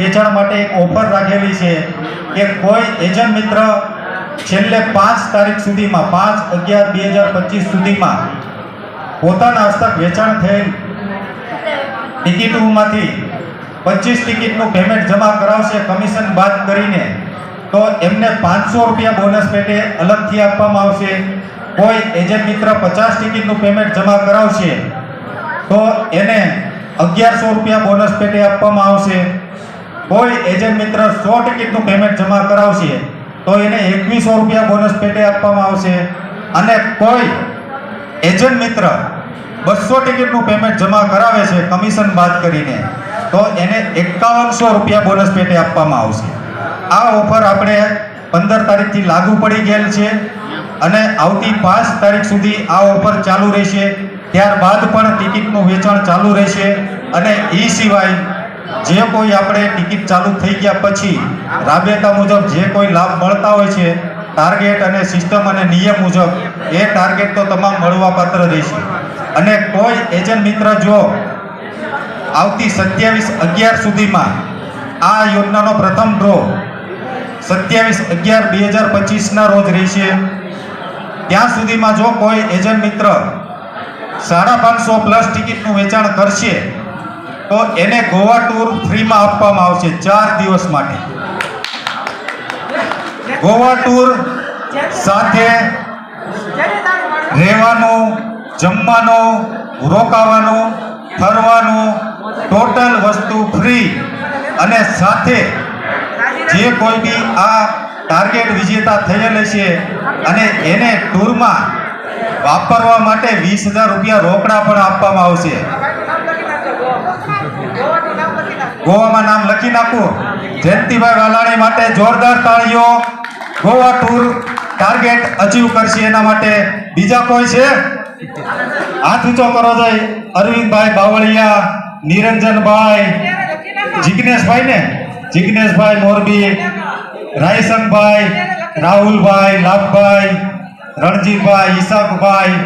વેચાણ માટે એક ઓફર રાખેલી છે કે કોઈ એજન્ટ મિત્ર છેલ્લે પાંચ તારીખ સુધીમાં, પાંચ અગિયાર બે હજાર પચીસ સુધીમાં પોતાના હસ્તક વેચાણ થયેલ ટિકિટોમાંથી પચીસ ટિકિટનું પેમેન્ટ જમા કરાવશે કમિશન બાદ કરીને, તો એમને પાંચસો રૂપિયા બોનસ પેટે અલગથી આપવામાં આવશે. કોઈ એજન્ટ મિત્ર પચાસ ટિકિટનું પેમેન્ટ જમા કરાવશે, તો એને અગિયારસો રૂપિયા બોનસ પેટે આપવામાં આવશે. કોઈ એજન્ટ મિત્ર સો ટિકિટનું પેમેન્ટ જમા કરાવશે, તો એને એકવીસો રૂપિયા બોનસ પેટે આપવામાં આવશે. અને કોઈ એજન્ટ મિત્ર બસો ટિકિટનું પેમેન્ટ જમા કરાવે છે કમિશન બાદ કરીને, તો એને એકાવનસો રૂપિયા બોનસ પેટે આપવામાં આવશે. આ ઓફર આપણે પંદર તારીખથી લાગુ પડી ગયેલ છે અને આવતી પાંચ તારીખ સુધી આ ઓફર ચાલુ રહેશે. ત્યારબાદ પણ ટિકિટનું વેચાણ ચાલુ રહેશે અને એ સિવાય જે કોઈ આપણે ટિકિટ ચાલુ થઈ ગયા પછી રાબેતા મુજબ જે કોઈ લાભ મળતા હોય છે ટાર્ગેટ અને સિસ્ટમ અને નિયમ મુજબ, એ ટાર્ગેટ તો તમામ મળવાપાત્ર રહેશે. અને કોઈ એજન્ટ મિત્ર જો આવતી સત્યાવીસ અગિયાર સુધીમાં આ યોજનાનો પ્રથમ ડ્રો સત્યાવીસ અગિયાર બે હજાર પચીસના રોજ રહેશે, ત્યાં સુધીમાં જો કોઈ એજન્ટ મિત્ર સાડા પાંચસો પ્લસ ટિકિટનું વેચાણ કરશે તો એને ગોવા ટૂર ફ્રીમાં આપવામાં આવશે ચાર દિવસ માટે. ગોવા ટૂર સાથે રહેવાનું, જમવાનું, રોકાવાનું, ફરવાનું ટોટલ વસ્તુ ફ્રી અને સાથે જે કોઈ બી આ ટાર્ગેટ વિજેતા થયેલ છે અને એને ટૂરમાં વાપરવા માટે વીસ હજાર રૂપિયા રોકડા પણ આપવામાં આવશે. ગોવામાં નામ લખી નાખું. જયંતિભાઈ વાલાણી માટે જોરદાર તાળીઓ. ગોવા ટૂર ટાર્ગેટ અચીવ કરશે એના માટે. બીજા કોઈ છે? હાથ ઊંચો કરો જોઈએ અરવિંદભાઈ બાવળિયા નિરંજનભાઈ જિજ્ઞેશભાઈ ને? જિગ્નેશભાઈ મોરબી રાયસંગભાઈ રાહુલભાઈ લાભભાઈ રણજીતભાઈ ઈશાકભાઈ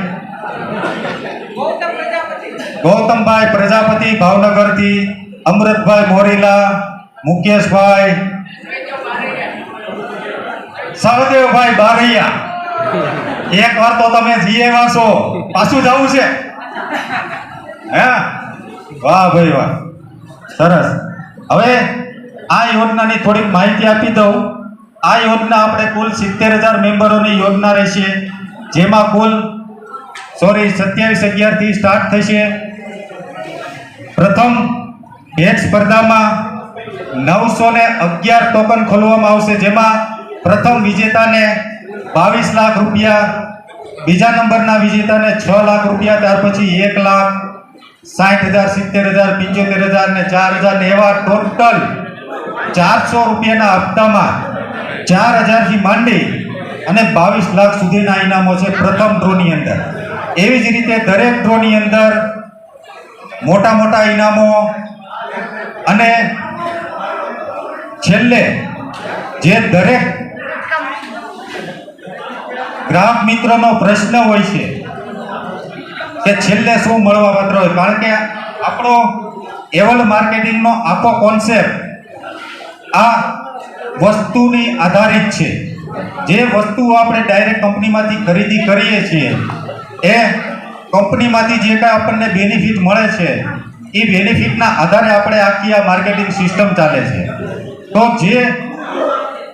ગૌતમભાઈ પ્રજાપતિ ભાવનગરથી. અમૃતભાઈ મોરીલા, મુકેશભાઈ, સહદેવભાઈ બારૈયા એક વાર તો તમે જીએ વાંચો પાછું જવું છે. હે? વાહ ભાઈ વાહ. સરસ. હવે આ યોજનાની થોડીક માહિતી આપી દઉં. આ યોજના આપણે કુલ સિત્તેર હજાર મેમ્બરોની યોજના રહેશે. જેમાં કુલ, સોરી, સત્યાવીસ અગિયારથી સ્ટાર્ટ થશે. પ્રથમ ભેટ સ્પર્ધામાં નવસો ને અગિયાર ટોકન ખોલવામાં આવશે, જેમાં પ્રથમ વિજેતાને બાવીસ લાખ રૂપિયા, બીજા નંબરના વિજેતાને છ લાખ રૂપિયા, ત્યાર પછી એક લાખ સાઠ હજાર, સિત્તેર હજાર, પંચોતેર હજાર ને ચાર હજાર ને એવા ટોટલ ચારસો રૂપિયાના હપ્તામાં ચાર હજારથી માંડી અને બાવીસ લાખ સુધીના ઇનામો છે પ્રથમ ડ્રોની અંદર. એવી જ રીતે દરેક ડ્રોની અંદર મોટા મોટા ઇનામો અને છેલ્લે જે દરેક ગ્રાહક મિત્રનો પ્રશ્ન હોય છે કે છેલ્લે શું મળવા પાત્ર હોય? કારણ કે આપણો એવલ માર્કેટિંગનો આખો કોન્સેપ્ટ આ વસ્તુની આધારિત છે. જે વસ્તુ આપણે ડાયરેક્ટ કંપનીમાંથી ખરીદી કરીએ છીએ, એ કંપનીમાંથી જે કાંઈ આપણને બેનિફિટ મળે છે એ બેનિફિટના આધારે આપણે આખી આ માર્કેટિંગ સિસ્ટમ ચાલે છે. તો જે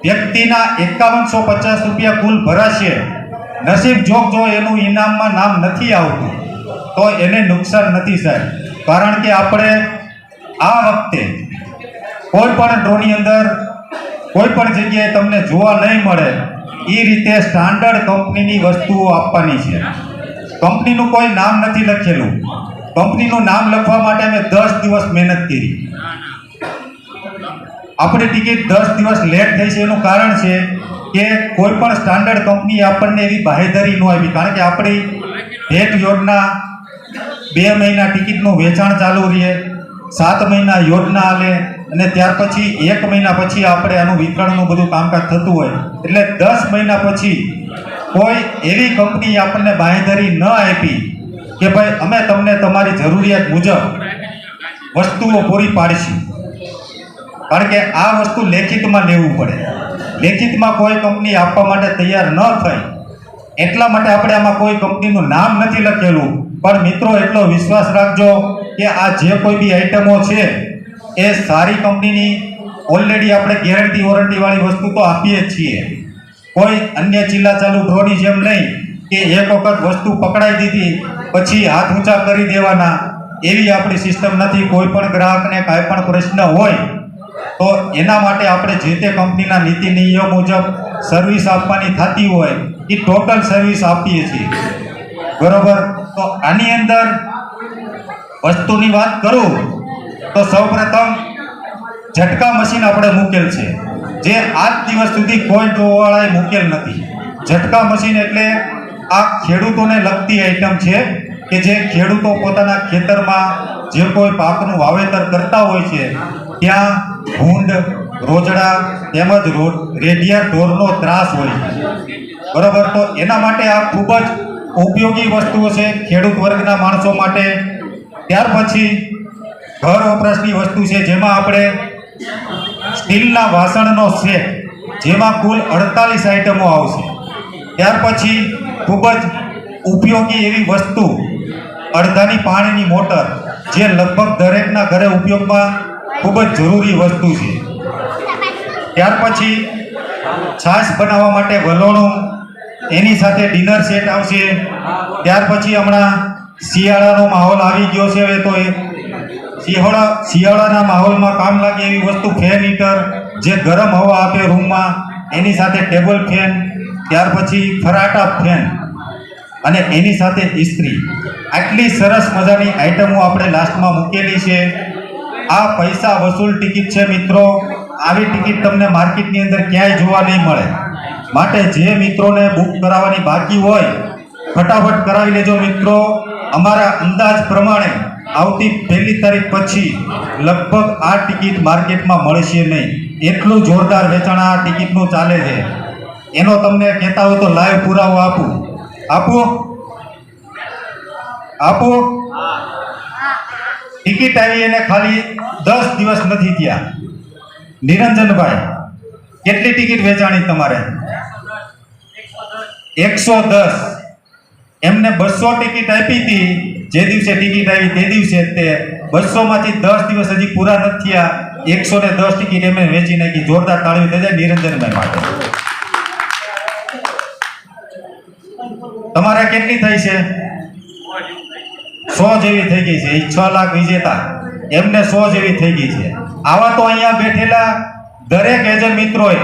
વ્યક્તિના એકાવનસો પચાસ રૂપિયા કુલ ભરાશે, નસીબ જોગ જો એનું ઇનામમાં નામ નથી આવતું, તો એને નુકસાન નથી સાહેબ. કારણ કે આપણે આ વખતે કોઈ પણ ડ્રોની અંદર, કોઈ પણ જગ્યાએ તમને જોવા નહીં મળે એ રીતે સ્ટાન્ડર્ડ કંપનીની વસ્તુઓ આપવાની છે. કંપનીનું કોઈ નામ નથી લખેલું. કંપનીનું નામ લખવા માટે અમે દસ દિવસ મહેનત કરી. આપણી ટિકિટ દસ દિવસ લેટ થઈ છે એનું કારણ છે કે કોઈ પણ સ્ટાન્ડર્ડ કંપની આપણને એવી બાહેધરી ન આવી કારણ કે આપણી ભેટ યોજના બે મહિના ટિકિટનું વેચાણ ચાલુ રહે, સાત મહિના યોજના હાલે અને ત્યાર પછી એક મહિના પછી આપણે આનું વિતરણનું બધું કામકાજ થતું હોય. એટલે દસ મહિના પછી કોઈ એવી કંપની આપણને બાહેધરી ન આપી. કે ભાઈ, અમે તમને તમારી જરૂરિયાત મુજબ વસ્તુઓ પૂરી પાડીશું. કારણ કે આ વસ્તુ લેખિતમાં લેવું પડે. લેખિતમાં કોઈ કંપની આપવા માટે તૈયાર ન થઈ, એટલા માટે આપણે આમાં કોઈ કંપનીનું નામ નથી લખેલું. પણ મિત્રો, એટલો વિશ્વાસ રાખજો કે આ જે કોઈ બી આઈટમો છે, એ સારી કંપનીની ઓલરેડી આપણે ગેરંટી વોરંટીવાળી વસ્તુ તો આપીએ જ છીએ. કોઈ અન્ય ચિલ્લા ચાલુ ઢોની જેમ નહીં કે એક વખત વસ્તુ પકડાઈ દીધી, પછી હાથ ઊંચા કરી દેવાના, એવી આપણી સિસ્ટમ નથી. કોઈ પણ ગ્રાહકને કાંઈ પણ પ્રશ્ન હોય, તો એના માટે આપણે જે તે કંપનીના નીતિ નિયમ મુજબ સર્વિસ આપવાની થતી હોય, એ ટોટલ સર્વિસ આપીએ છીએ. બરોબર? તો આની અંદર વસ્તુની વાત કરું, તો સૌપ્રથમ ઝટકા મશીન આપણે મૂકેલ છે. જે આજ દિવસ સુધી કોઈ ડોવાળાએ મૂકેલ નથી. ઝટકા મશીન એટલે આ ખેડૂતોને લગતી આઈટમ છે કે જે ખેડૂતો પોતાના ખેતરમાં જે કોઈ પાકનું વાવેતર કરતા હોય છે, ત્યાં ભૂંડ, રોજડા તેમજ રેડિયા ઢોરનો ત્રાસ હોય છે. બરોબર? તો એના માટે આ ખૂબ જ ઉપયોગી વસ્તુઓ છે ખેડૂત વર્ગના માણસો માટે. ત્યાર પછી ઘર વપરાશની વસ્તુ છે, જેમાં આપણે સ્ટીલના વાસણનો સેટ જેમાં કુલ અડતાલીસ આઈટમો આવશે. ત્યાર પછી ખૂબ જ ઉપયોગી એવી વસ્તુ અડધાની પાણીની મોટર, જે લગભગ દરેકના ઘરે ઉપયોગમાં ખૂબ જ જરૂરી વસ્તુ છે. ત્યાર પછી છાશ બનાવવા માટે વલોણું, એની સાથે ડિનર સેટ આવશે. ત્યાર પછી હમણાં શિયાળાનો માહોલ આવી ગયો છે હવે તો એ શિયાળા શિયાળાના માહોલમાં કામ લાગે એવી વસ્તુ ફેન હીટર, જે ગરમ હવા આપે રૂમમાં, એની સાથે ટેબલ ફેન ત્યાર પછી ફરાટા ફેન. અને એની સાથે ઇસ્ત્રી. આટલી સરસ મજાની આઈટમો આપણે લાસ્ટમાં મૂકેલી છે. આ પૈસા વસૂલ ટિકિટ છે મિત્રો. આવી ટિકિટ તમને માર્કેટની અંદર ક્યાંય જોવા નહીં મળે. માટે જે મિત્રોને બુક કરાવવાની બાકી હોય, ફટાફટ કરાવી લેજો મિત્રો. અમારા અંદાજ પ્રમાણે આવતી પહેલી તારીખ પછી લગભગ આ ટિકિટ માર્કેટમાં મળશે નહીં. એટલું જોરદાર વેચાણ આ ટિકિટનું ચાલે છે. એનો તમને કહેતા હોય તો લાઈવ પુરાવો આપું. આપો. આપો. ટિકિટ આવી એને ખાલી દસ દિવસ નથી થયા. નિરંજનભાઈ, કેટલી ટિકિટ વેચાણી તમારે? એકસો દસ. એમને બસો ટિકિટ આપી હતી. જે દિવસે ટિકિટ આવી તે દિવસે તે બસોમાંથી દસ દિવસ હજી પૂરા નથી થયા. એકસો ને દસ ટિકિટ એમને વેચી નાખી. જોરદાર તાળવી જાય નિરંજનભાઈ માટે. તમારે કેટલી થઈ છે? સો જેવી થઈ ગઈ છે. છ લાખ વિજેતા. એમને સો જેવી થઈ ગઈ છે. આવા તો અહીંયા બેઠેલા દરેક એજન્ટ મિત્રોએ,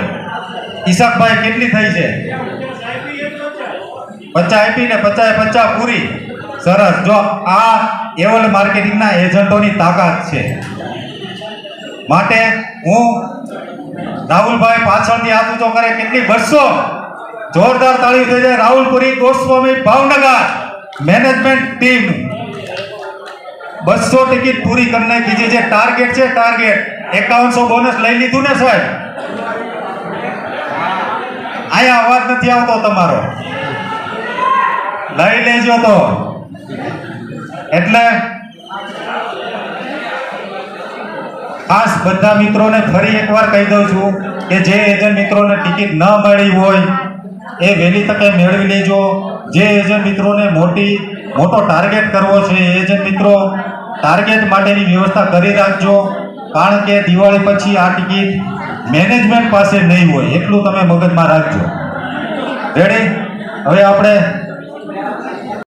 ઈશાકભાઈ કેટલી થઈ છે? પચાસ આપી ને પચાસ પચાસ પૂરી. સરસ. જો આ એવલ માર્કેટિંગના એજન્ટોની તાકાત છે. માટે હું રાહુલભાઈ પાછળથી હાથ ઊંચો કરે, કેટલી બસો જોરદાર તાળી થઈ જાય રાહુલપુરી ગોસ્વામી ભાવનગર મેનેજમેન્ટ ટીમ. બસો ટિકિટ પૂરી કરી નાખી. છે જે ટાર્ગેટ છે, ટાર્ગેટ. એકાવનસો બોનસ લઈ લીધું ને સાહેબ? અહીંયા અવાજ નથી આવતો તમારો. લઈ લેજો તો. એટલે ખાસ બધા મિત્રોને ફરી એકવાર કહી દઉં છું કે જે એજન્ટ મિત્રોને ટિકિટ ન મળી હોય એ વહેલી તકે મેળવી લેજો. જે એજન્ટ મિત્રોને મોટી, મોટો ટાર્ગેટ કરવો છે, એ એજન્ટ મિત્રો ટાર્ગેટ માટેની વ્યવસ્થા કરી રાખજો. કારણ કે દિવાળી પછી આ ટિકિટ મેનેજમેન્ટ પાસે નહીં હોય, એટલું તમે મગજમાં રાખજો. રેડી હવે આપણે